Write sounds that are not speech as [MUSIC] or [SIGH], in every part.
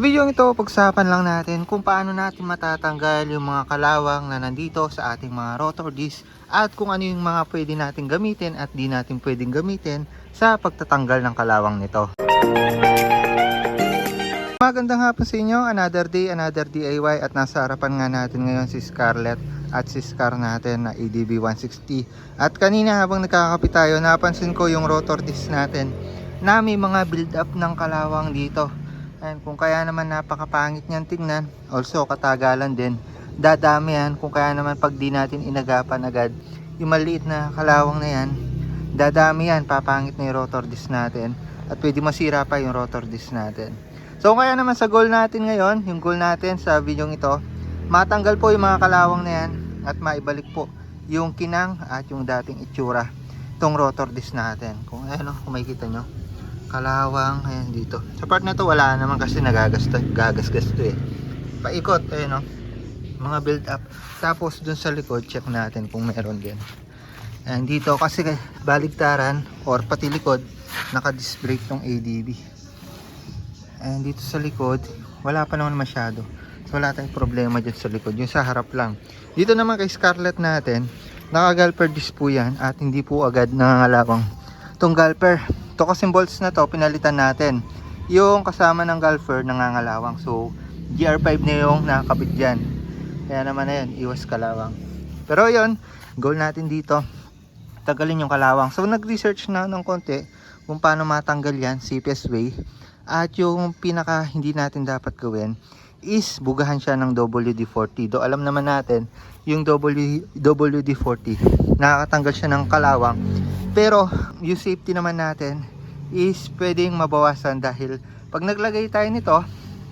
Video ito, pagsapan lang natin kung paano natin matatanggal yung mga kalawang na nandito sa ating mga rotor disc at kung ano yung mga pwede natin gamitin at di natin pwedeng gamitin sa pagtatanggal ng kalawang nito. Magandang hapon sa inyo, another day, another DIY at nasa harapan nga natin ngayon si Scarlett at si Scar natin na ADB 160 at kanina habang nakakapit tayo napansin ko yung rotor disc natin na may mga build up ng kalawang dito and kung kaya naman napakapangit niyan tingnan also katagalan din. Dadami yan kung kaya naman pag di natin inagapan agad. Yung maliit na kalawang na yan dadami yan papangit na yung rotor disc natin. At pwede masira pa yung rotor disc natin. So kaya naman sa goal natin ngayon, yung goal natin sa video ito, matanggal po yung mga kalawang na yan at maibalik po yung kinang at yung dating itsura itong rotor disc natin. Kung ano, kung makikita nyo, kalawang, ayan dito. Sa part na to wala naman kasi nagagas gagasgas to eh. Paikot, ayan o. Mga build up. Tapos dun sa likod, check natin kung meron din. Ayan dito kasi baligtaran or pati likod, naka-disc brake tong ADB. And dito sa likod, wala pa naman masyado. So wala tayong problema dyan sa likod. Yung sa harap lang. Dito naman kay Scarlett natin, naka-galper disc po yan at hindi po agad nangangalawang itong galper. Ito kasing bolts na to, pinalitan natin. Yung kasama ng galper, nangangalawang. So, GR5 na yung nakakabit dyan. Kaya naman na yun, iwas kalawang. Pero yun, goal natin dito, tagalin yung kalawang. So, nag-research na ng konti kung paano matanggal yan, CPS way. At yung pinaka hindi natin dapat gawin is bugahan siya ng WD-40. Do alam naman natin yung W, WD-40 nakakatanggal siya ng kalawang. Pero yung safety naman natin is pwedeng mabawasan dahil pag naglagay tayo nito,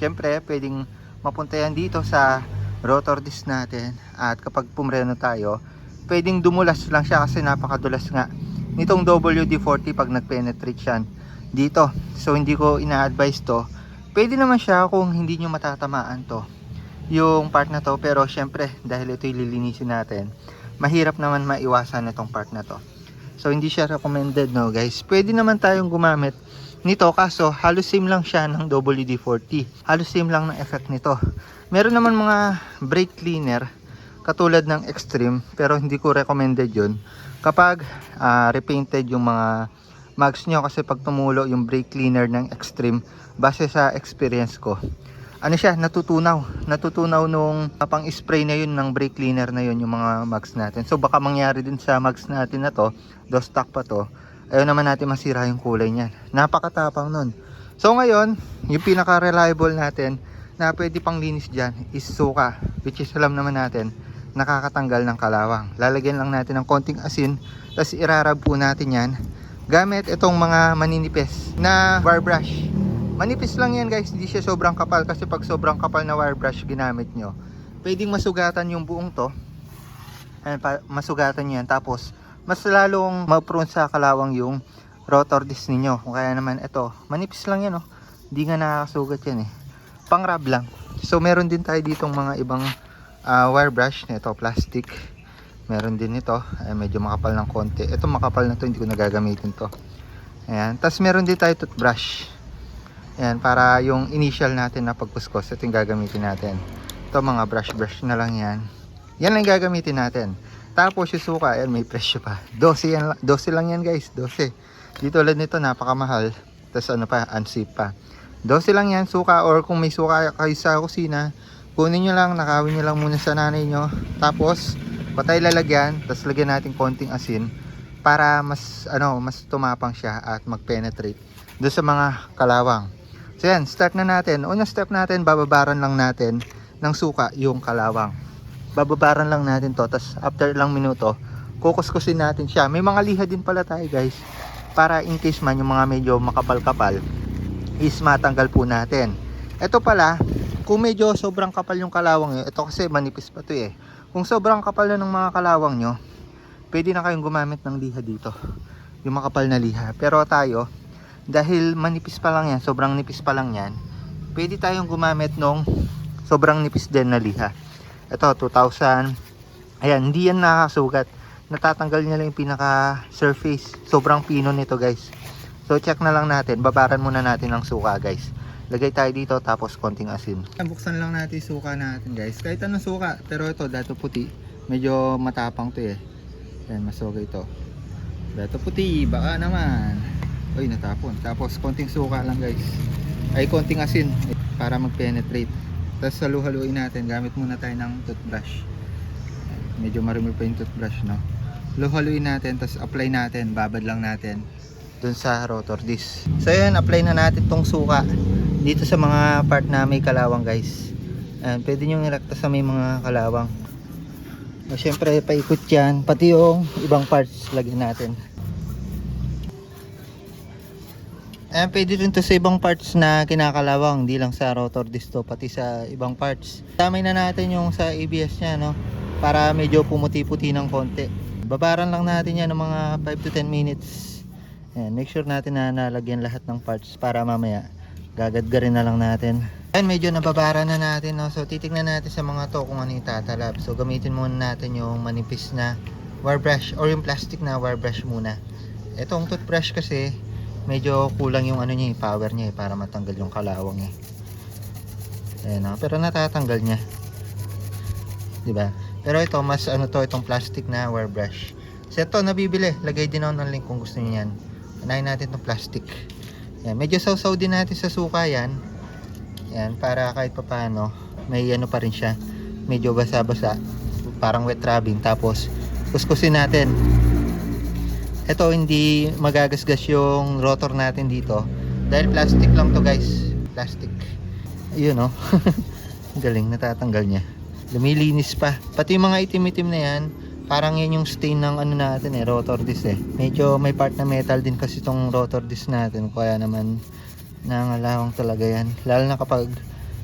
syempre pwedeng mapunta yan dito sa rotor disc natin at kapag pumreno tayo, pwedeng dumulas lang siya kasi napakadulas nga nitong WD-40 pag nag-penetrate siyan dito. So hindi ko ina-advise to. Pwede naman siya kung hindi nyo matatamaan to. Yung part na to. Pero syempre dahil ito ililinisin natin. Mahirap naman maiwasan itong part na to. So hindi siya recommended no guys. Pwede naman tayong gumamit nito kaso halos same lang siya ng WD-40. Halos same lang ng effect nito. Meron naman mga brake cleaner katulad ng Extreme pero hindi ko recommended yun kapag ah, repainted yung mga mags nyo kasi pag tumulo yung brake cleaner ng Extreme base sa experience ko. Ano siya? Natutunaw. Natutunaw nung pang spray na yun ng brake cleaner na yun yung mga mags natin. So baka mangyari din sa mags natin na to do stock pa to ayaw naman natin masira yung kulay niyan. Napakatapang nun. So ngayon yung pinaka reliable natin na pwede pang linis dyan is suka which is alam naman natin nakakatanggal ng kalawang. Lalagyan lang natin ng konting asin tapos irarab po natin yan gamit itong mga maninipis na wire brush. Manipis lang yan guys. Hindi siya sobrang kapal kasi pag sobrang kapal na wire brush ginamit nyo pwedeng masugatan yung buong to. Ayan, masugatan nyo yan. Tapos mas lalong ma-prone sa kalawang yung rotor disc ninyo. Kaya naman ito manipis lang yan oh. Hindi nga nakakasugat yan eh. Pang rub lang. So meron din tayo ditong mga ibang ah, wire brush na ito plastic meron din ito. Ay medyo makapal ng konti. Ito makapal na to hindi ko nagagamitin to. Ayan. Tapos meron din tayo toothbrush. Ayan para yung initial natin na pagkuskus ito yung gagamitin natin. Ito mga brush brush na lang yan. Yan lang gagamitin natin. Tapos yung suka ayan may presyo pa. 12 yan, la- 12 lang yan guys. 12 dito ulit nito napakamahal. Tapos ano pa unsafe pa. 12 lang yan suka. Or kung may suka kayo sa kusina kunin nyo lang nakawin nyo lang muna sa nanay nyo. Tapos patay lalagyan tapos lagyan natin konting asin para mas ano mas tumapang siya at mag-penetrate doon sa mga kalawang. So yan start na natin. Unang step natin bababaran lang natin ng suka yung kalawang. Bababaran lang natin to tapos after ilang minuto kukuskusin natin siya. May mga liha din pala tayo guys para in case man yung mga medyo makapal-kapal is matanggal po natin. Ito pala kung medyo sobrang kapal yung kalawang nyo ito kasi manipis pa to eh kung sobrang kapal na ng mga kalawang nyo, pwede na kayong gumamit ng liha dito. Yung makapal na liha. Pero tayo, dahil manipis pa lang yan, sobrang nipis pa lang yan, pwede tayong gumamit ng sobrang nipis din na liha. Ito, 2,000. Ayan, hindi yan nakakasugat. Natatanggal niya lang yung pinaka surface. Sobrang pino nito guys. So check na lang natin. Babaran muna natin ng suka guys. Lagay tayo dito tapos konting asin. Buksan lang natin suka natin guys. Kahit anong suka. Pero ito, dato puti. Medyo matapang to eh. Yan, mas ito. Dato puti, baka naman. Uy, natapon. Tapos konting suka lang guys. Ay, konting asin para mag-penetrate. Tapos halu-haluin natin. Gamit muna tayo ng toothbrush. Medyo marumi pa yung toothbrush, no? Halu-haluin natin, tapos apply natin. Babad lang natin dun sa rotor disc. So yun, apply na natin tong suka dito sa mga part na may kalawang guys. Ayan, pwede nyo ilakta sa may mga kalawang. O, syempre, paikot yan. Pati yung ibang parts lagyan natin. Ayan, pwede rin to sa ibang parts na kinakalawang. Hindi lang sa rotor disc to, pati sa ibang parts. Tamay na natin yung sa ABS nya, no? Para medyo pumuti-puti ng konti. Babaran lang natin yan ng mga 5 to 10 minutes. Ayan, make sure natin na nalagyan lahat ng parts para mamaya gagadgarin na lang natin. Ayan, medyo nababara na natin. No? So, titignan natin sa mga to kung ano yung tatalab. So, gamitin muna natin yung manipis na wire brush or yung plastic na wire brush muna. Itong toothbrush kasi, medyo kulang yung ano niya, yung power niya eh, para matanggal yung kalawang eh. Ayan, no? pero natatanggal niya. 'Di ba? Pero ito, mas ano to, itong plastic na wire brush. So, ito, nabibili. Lagay din ako ng link kung gusto niyo yan. Unahin natin itong plastic. Yan, medyo sausaw din natin sa suka yan. Yan, para kahit papano, may ano pa rin siya. Medyo basa-basa. Parang wet rubbing. Tapos, kuskusin natin. Ito, hindi magagasgas yung rotor natin dito. Dahil plastic lang to guys. Plastic. Ayun oh. [LAUGHS] Galing, natatanggal niya. Lumilinis pa. Pati yung mga itim-itim na yan, parang yan yung stain ng ano natin eh, rotor disc eh. Medyo may part na metal din kasi itong rotor disc natin. Kaya naman, nangalawang talaga yan. Lalo na kapag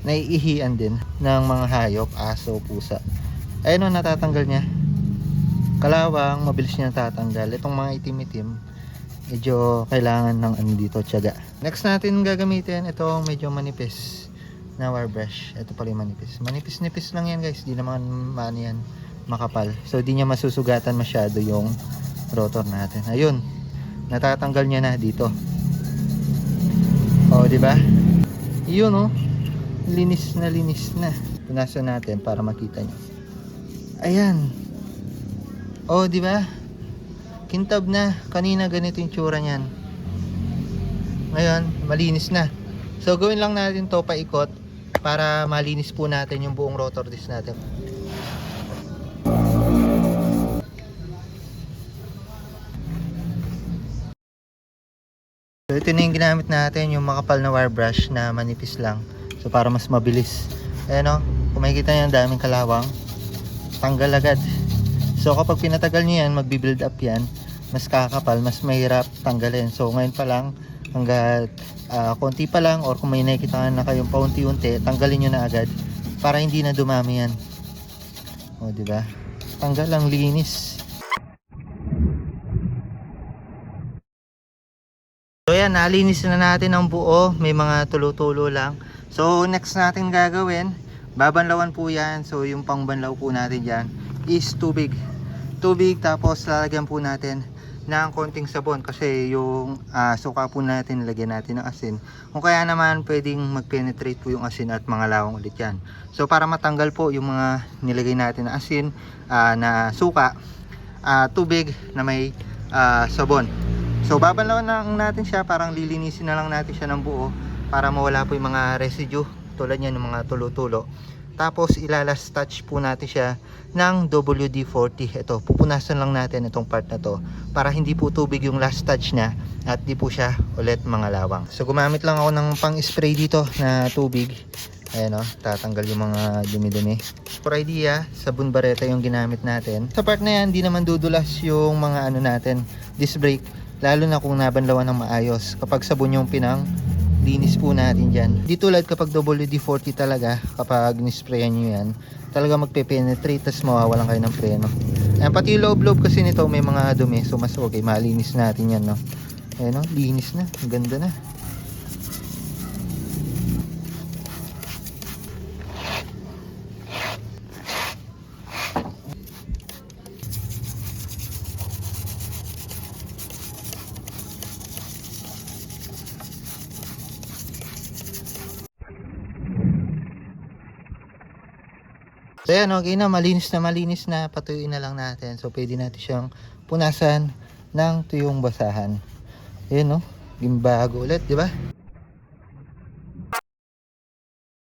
naiihian din ng mga hayop, aso, pusa. Ayun o, natatanggal niya. Kalawang, mabilis niya natatanggal. Itong mga itim-itim, medyo kailangan ng ano dito, tiyaga. Next natin gagamitin, ito medyo manipis na wire brush. Ito pala yung manipis. Manipis-nipis lang yan guys, di naman maano yan makapal. So di niya masusugatan masyado yung rotor natin. Ayun. Natatanggal niya na dito. Oh, di ba? 'Yun oh. Linis na linis na. Punasan natin para makita niyo. Ayan. Oh, di ba? Kintab na. Kanina ganito yung tsura niyan. Ngayon, malinis na. So gawin lang natin to paikot para malinis po natin yung buong rotor disc natin. So ito na yung ginamit natin, yung makapal na wire brush na manipis lang. So para mas mabilis. Ayan o, kung makikita nyo ang daming kalawang, tanggal agad. So kapag pinatagal nyo yan, magbi-build up yan, mas kakapal, mas mahirap tanggalin. So ngayon pa lang, hanggat ah, konti pa lang or kung may nakikita na kayong paunti-unti, tanggalin nyo na agad para hindi na dumami yan. O, di ba? Tanggal ang linis. So yan, nalinis na natin ang buo. May mga tulo-tulo lang. So next natin gagawin, babanlawan po yan. So yung pangbanlaw po natin dyan is tubig. Tubig tapos lalagyan po natin ng konting sabon kasi yung ah, suka po natin lagyan natin ng asin. Kung kaya naman pwedeng mag-penetrate po yung asin at mga lawang ulit yan. So para matanggal po yung mga nilagay natin na asin, ah, na suka, ah, tubig na may ah, sabon. So babanlawan lang natin siya, parang lilinisin na lang natin siya ng buo para mawala po yung mga residue tulad niyan ng mga tulo-tulo. Tapos ilalas touch po natin siya ng WD-40. Ito, pupunasan lang natin itong part na to para hindi po tubig yung last touch niya at di po siya ulit mga lawang. So gumamit lang ako ng pang-spray dito na tubig. Ayan o, tatanggal yung mga dumi-dumi. For idea, sabon bareta yung ginamit natin. Sa part na yan, di naman dudulas yung mga ano natin, disc brake. Lalo na kung nabanlawan ng maayos. Kapag sabon yung pinang, linis po natin dyan. Di tulad kapag WD-40 talaga, kapag nisprayan nyo yan, talaga magpe-penetrate, tas mawawalan kayo ng preno. Ayan, pati yung loob-loob kasi nito may mga dumi, so mas okay, malinis natin yan, no? Ayan, no? linis na, ganda na. So yan, okay na, malinis na malinis na, patuyuin na lang natin. So pwede natin siyang punasan ng tuyong basahan. Ayan no, yung bago ulit, di ba?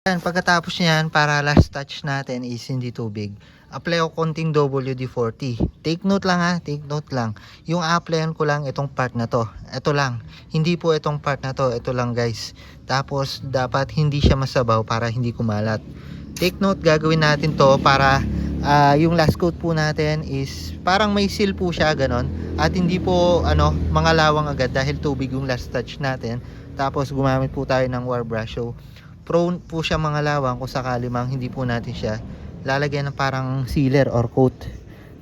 Yan, pagkatapos niyan, para last touch natin is hindi tubig. Apply ko konting WD-40. Take note lang ha, take note lang. Yung applyan ko lang itong part na to. Ito lang. Hindi po itong part na to. Ito lang guys. Tapos, dapat hindi siya masabaw para hindi kumalat. Take note, gagawin natin to para ah, yung last coat po natin is parang may seal po siya, ganon. At hindi po, ano, mga lawang agad dahil tubig yung last touch natin. Tapos, gumamit po tayo ng war brush. So, prone po siya mga lawang kung sakali mang hindi po natin siya lalagyan ng parang sealer or coat.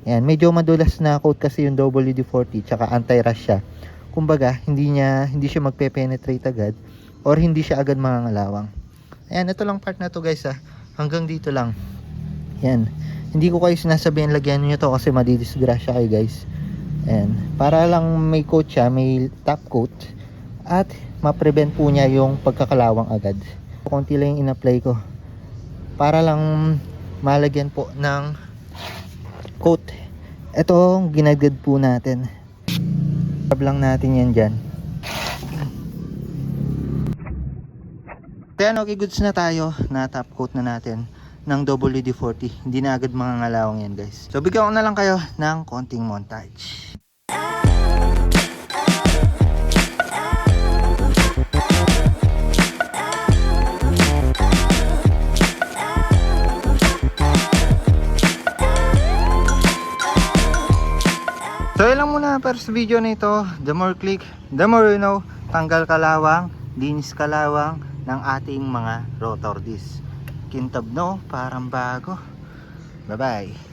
Ayan, medyo madulas na coat kasi yung WD-40 tsaka anti-rust siya. Kumbaga, hindi niya hindi siya magpe-penetrate agad or hindi siya agad mangangalawang. Ayan, ito lang part na to guys ah. Hanggang dito lang. Ayan. Hindi ko kayo sinasabihan lagyan niyo to kasi madidisgrasya kayo guys. Ayan. Para lang may coat siya, may top coat at ma-prevent po niya yung pagkakalawang agad. Konti lang yung in-apply ko. Para lang malagyan po ng coat. Ito, ginagad po natin. Tab lang natin yan dyan. Then, okay, goods na tayo. Na top coat na natin ng WD-40. Hindi na agad mga ngalawang yan, guys. So, bigyan ko na lang kayo ng konting montage. So yun lang muna first video nito. The more click, the more you know. Tanggal kalawang, linis kalawang ng ating mga rotor disc. Kintab no, parang bago. Bye bye.